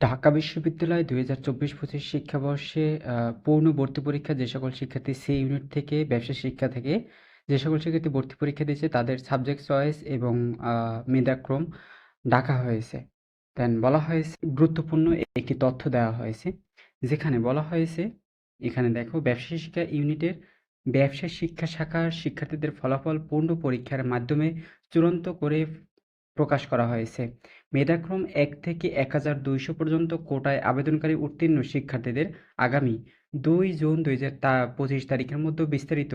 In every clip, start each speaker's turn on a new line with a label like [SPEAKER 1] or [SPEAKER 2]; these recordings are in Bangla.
[SPEAKER 1] ঢাকা বিশ্ববিদ্যালয় দুই হাজার চব্বিশ পঁচিশ শিক্ষাবর্ষে পূর্ণ ভর্তি পরীক্ষা যে সকল শিক্ষার্থী সি ইউনিট থেকে, ব্যবসা শিক্ষা থেকে যে সকল শিক্ষার্থী ভর্তি পরীক্ষা দিয়েছে, তাদের সাবজেক্ট চয়েস এবং মেধাক্রম ডাকা হয়েছে। দেন বলা হয়েছে, গুরুত্বপূর্ণ একটি তথ্য দেওয়া হয়েছে, যেখানে বলা হয়েছে, এখানে দেখো, ব্যবসা শিক্ষা ইউনিটের ব্যবসা শিক্ষা শাখার শিক্ষার্থীদের ফলাফল পূর্ণ পরীক্ষার মাধ্যমে চূড়ান্ত করে প্রকাশ করা হয়েছে। মেধাক্রম এক থেকে এক হাজার দুইশো পর্যন্ত কোটায় আবেদনকারী উত্তীর্ণ শিক্ষার্থীদের আগামী দুই জুন দুই হাজার পঁচিশ তারিখের মধ্যে বিস্তারিত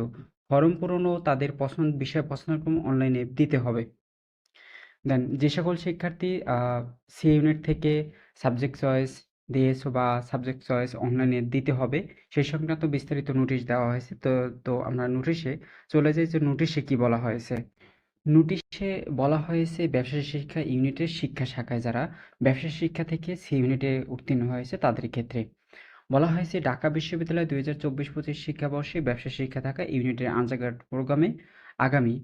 [SPEAKER 1] ফর্ম পূরণ ও তাদের পছন্দ বিষয় পছন্দক্রম অনলাইনে দিতে হবে। দেন যে সকল শিক্ষার্থী সি ইউনিট থেকে সাবজেক্ট চয়েস দিয়েছ বা সাবজেক্ট চয়েস অনলাইনে দিতে হবে সেই সংক্রান্ত বিস্তারিত নোটিশ দেওয়া হয়েছে। তো তো আমরা নোটিশে চলে যাই যে নোটিশে কি বলা হয়েছে। নোটিশে বলা হয়েছে ব্যবসা শিক্ষা ইউনিটের শিক্ষা শাখায় যারা ব্যবসা শিক্ষা থেকে সি ইউনিটে উত্তীর্ণ হয়েছে তাদের ক্ষেত্রে। বলা হয়েছে ঢাকা বিশ্ববিদ্যালয় দুই হাজার চব্বিশ পঁচিশ শিক্ষাবর্ষে ব্যবসা শিক্ষা থাকা ইউনিটের আনসার্ড প্রোগ্রামে আগামী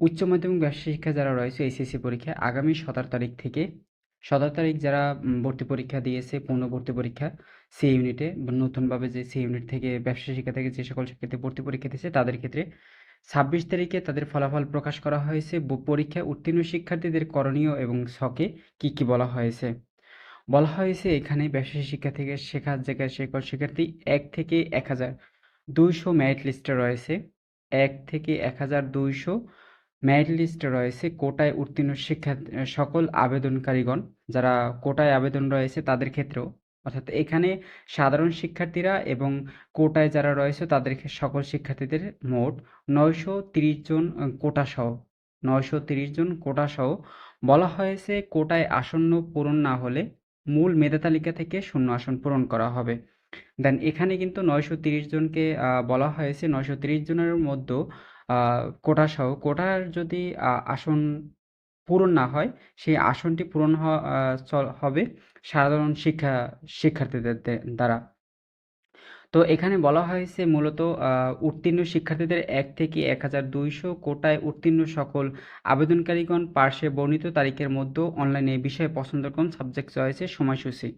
[SPEAKER 1] উচ্চ মাধ্যমিক ব্যবসা শিক্ষা যারা রয়েছে এসএসসি পরীক্ষায় আগামী সতেরো তারিখ থেকে সতেরো তারিখ যারা ভর্তি পরীক্ষা দিয়েছে পূর্ণ ভর্তি পরীক্ষা সি ইউনিটে নতুনভাবে যে সি ইউনিট থেকে ব্যবসা শিক্ষা থেকে যে সকল শিক্ষার্থী ভর্তি পরীক্ষা দিয়েছে তাদের ক্ষেত্রে ছাব্বিশ তারিখে তাদের ফলাফল প্রকাশ করা হয়েছে। পরীক্ষায় উত্তীর্ণ শিক্ষার্থীদের করণীয় এবং ছকে কি কি বলা হয়েছে? বলা হয়েছে এখানে ব্যবসা শিক্ষা থেকে শেখার জায়গায় সকল শিক্ষার্থী এক থেকে এক হাজার দুইশো মেরিট লিস্টে রয়েছে। এক থেকে এক হাজার দুইশো মেরিট লিস্টে রয়েছে কোটায় উত্তীর্ণ শিক্ষা সকল আবেদনকারীগণ। যারা কোটায় আবেদন রয়েছে তাদের ক্ষেত্রেও অর্থাৎ এখানে সাধারণ শিক্ষার্থীরা এবং কোটায় যারা রয়েছে তাদের সকল শিক্ষার্থীদের মোট নয়শো তিরিশ জন আহ, কোটা সহ নয়শো তিরিশ জন কোটা সহ বলা হয়েছে কোটায় আসন্ন পূরণ না হলে মূল মেধা তালিকা থেকে শূন্য আসন পূরণ করা হবে। দেন এখানে কিন্তু নয়শো তিরিশ জনকে বলা হয়েছে। নয়শো তিরিশ জনের মধ্যে কোটা সহ কোটার যদি আসন পূরণ না হয়, সেই আসনটি পূরণ হবে সাধারণ শিক্ষা, শিক্ষার্থীদের দ্বারা। তো এখানে বলা হয়েছে মূলত উত্তীর্ণ শিক্ষার্থীদের এক থেকে এক হাজার দুইশো কোটায় উত্তীর্ণ সকল আবেদনকারীগণ পার্শ্বে বর্ণিত তারিখের মধ্যে অনলাইনে বিষয় পছন্দক্রম সাবজেক্ট চয়েসের সময়সূচি।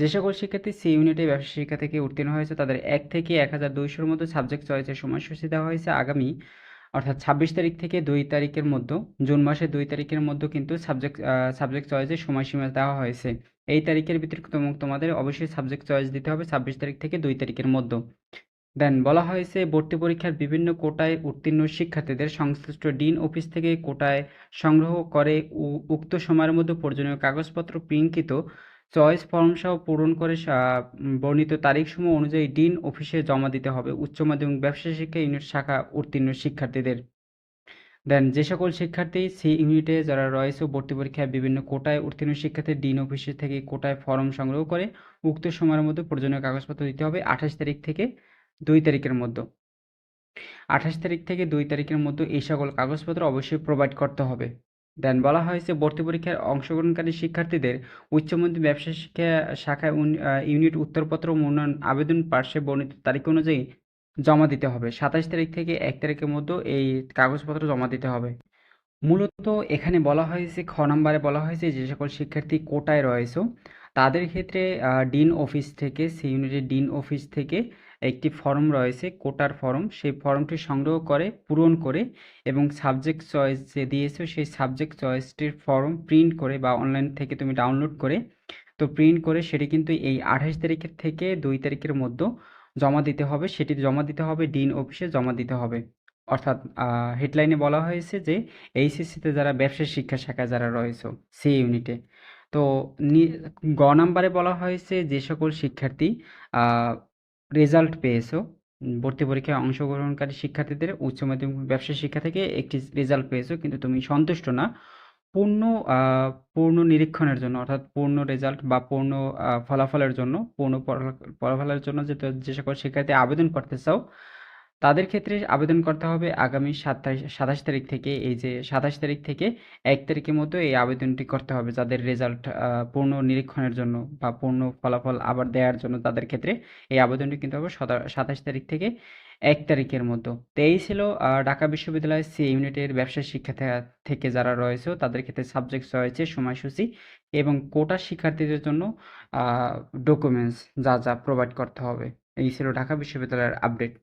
[SPEAKER 1] যে সকল শিক্ষার্থী সি ইউনিটে ব্যবসা শিক্ষা থেকে উত্তীর্ণ হয়েছে, তাদের এক থেকে এক হাজার দুইশোর মধ্যে সাবজেক্ট চয়েসের সময়সূচি দেওয়া হয়েছে। আগামী অর্থাৎ ছাব্বিশ তারিখ থেকে দুই তারিখের মধ্যে, জুন মাসের দুই তারিখের মধ্যে কিন্তু সাবজেক্ট সাবজেক্ট চয়েসের সময়সীমা দেওয়া হয়েছে। এই তারিখের ভিতরে তোম- তোমাদের অবশ্যই সাবজেক্ট চয়েস দিতে হবে ছাব্বিশ তারিখ থেকে দুই তারিখের মধ্যে। দেন বলা হয়েছে ভর্তি পরীক্ষার বিভিন্ন কোটায় উত্তীর্ণ শিক্ষার্থীদের সংশ্লিষ্ট ডিন অফিস থেকে কোটায় সংগ্রহ করে উক্ত সময়ের মধ্যে প্রয়োজনীয় কাগজপত্র প্রিন্টকৃত চয়েস ফর্ম সহ পূরণ করে বর্ণিত তারিখসমূহ অনুযায়ী ডিন অফিসে জমা দিতে হবে। উচ্চ মাধ্যমিক ব্যবসা শিক্ষা ইউনিট শাখা উত্তীর্ণ শিক্ষার্থীদের। দেন, যে সকল শিক্ষার্থী সি ইউনিটে যারা রয়েছে, ভর্তি পরীক্ষায় বিভিন্ন কোটায় উত্তীর্ণ শিক্ষার্থী ডিন অফিসে থেকে কোটায় ফর্ম সংগ্রহ করে উক্ত সময়ের মধ্যে প্রয়োজনীয় কাগজপত্র দিতে হবে আঠাশ তারিখ থেকে দুই তারিখের মধ্যে। আঠাশ তারিখ থেকে দুই তারিখের মধ্যে এই সকল কাগজপত্র অবশ্যই প্রোভাইড করতে হবে। দেন বলা হয়েছে ভর্তি পরীক্ষায় অংশগ্রহণকারী শিক্ষার্থীদের উচ্চ মাধ্যমিক ব্যবসা শিক্ষা শাখায় ইউনিট উত্তরপত্র মনোনয়ন আবেদন পার্শ্বে বর্ণিত তারিখ অনুযায়ী জমা দিতে হবে। সাতাশ তারিখ থেকে এক তারিখের মধ্যে এই কাগজপত্র জমা দিতে হবে। মূলত এখানে বলা হয়েছে, খ নম্বরে বলা হয়েছে যে সকল শিক্ষার্থী কোটায় রয়েছে। তাদের ক্ষেত্রে ডিন অফিস থেকে, সি ইউনিটের ডিন অফিস থেকে একটি ফর্ম রয়েছে, কোটার ফর্ম। সেই ফর্মটি সংগ্রহ করে, পূরণ করে এবং সাবজেক্ট চয়েস যে দিয়েছ, সেই সাবজেক্ট চয়েসটির ফর্ম প্রিন্ট করে বা অনলাইন থেকে তুমি ডাউনলোড করে, তো প্রিন্ট করে সেটি কিন্তু এই আঠাশ তারিখের থেকে দুই তারিখের মধ্যে জমা দিতে হবে। সেটি জমা দিতে হবে ডিন অফিসে জমা দিতে হবে। অর্থাৎ হেডলাইনে বলা হয়েছে যে এইচএসসিতে যারা ব্যবসা শিক্ষা শাখায় যারা রয়েছে, সি ইউনিটে তো গ নাম্বারে বলা হয়েছে যে সকল শিক্ষার্থী রেজাল্ট পেয়েছ। ভর্তি পরীক্ষায় অংশগ্রহণকারী শিক্ষার্থীদের উচ্চ মাধ্যমিক ব্যবসা শিক্ষা থেকে একটি রেজাল্ট পেয়েছ, কিন্তু তুমি সন্তুষ্ট না। পূর্ণ পূর্ণ নিরীক্ষণের জন্য, অর্থাৎ পূর্ণ রেজাল্ট বা পূর্ণ ফলাফলের জন্য, পূর্ণ ফলাফলের জন্য যে যে সকল শিক্ষার্থী আবেদন করতে চাও তাদের ক্ষেত্রে আবেদন করতে হবে আগামী সাতাশ সাতাশ তারিখ থেকে, এই যে সাতাশ তারিখ থেকে এক তারিখের মধ্যে এই আবেদনটি করতে হবে যাদের রেজাল্ট পূর্ণ নিরীক্ষণের জন্য বা পূর্ণ ফলাফল আবার দেওয়ার জন্য তাদের ক্ষেত্রে এই আবেদনটি কিন্তু হবে সাতাশ তারিখ থেকে এক তারিখের মতো। তো এই ছিল ঢাকা বিশ্ববিদ্যালয়ের সি ইউনিটের ব্যবসায় শিক্ষা থেকে যারা রয়েছে তাদের ক্ষেত্রে সাবজেক্ট রয়েছে সময়সূচি এবং কোটা শিক্ষার্থীদের জন্য ডকুমেন্টস যা যা প্রোভাইড করতে হবে। এই ছিল ঢাকা বিশ্ববিদ্যালয়ের আপডেট